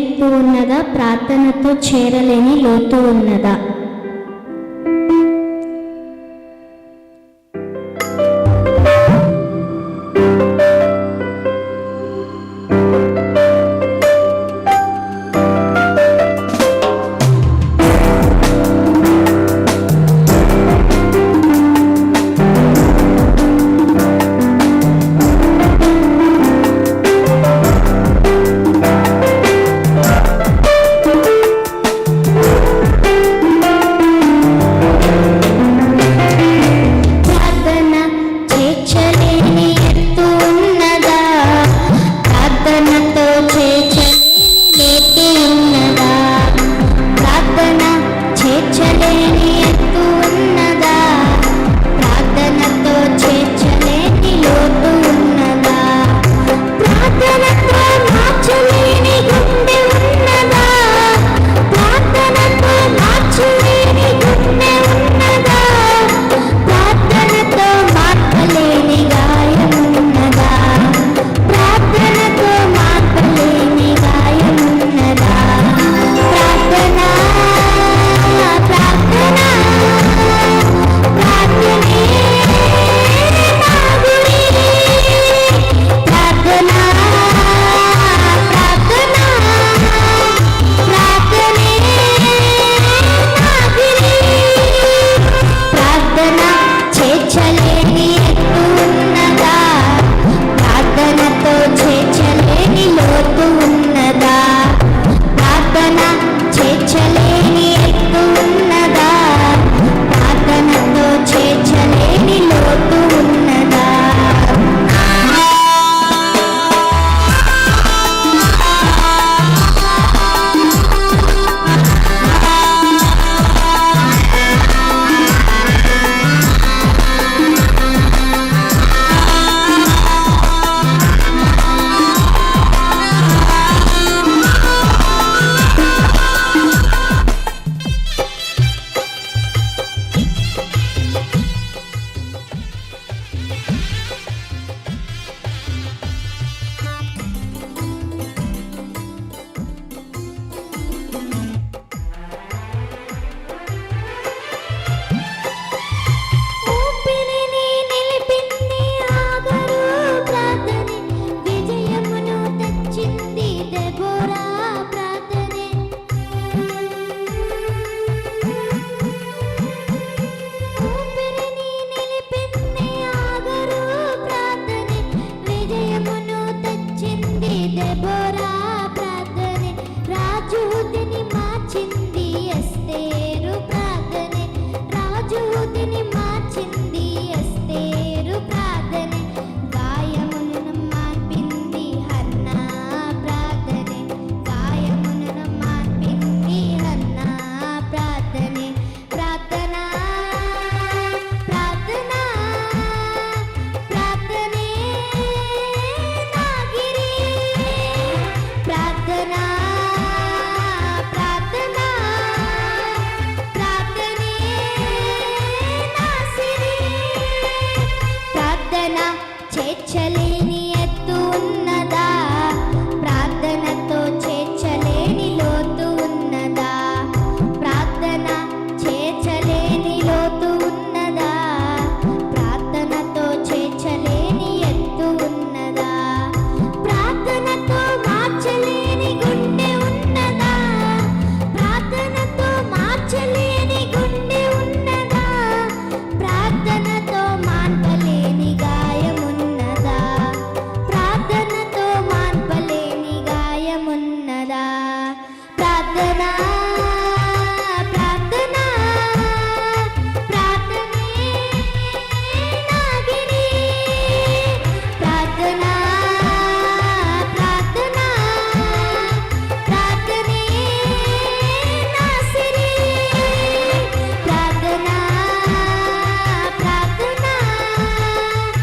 ఎత్తు ఉన్నదా? ప్రార్థనతో చేరలేని లోతు ఉన్నదా? చేర్చలేని ఎత్తు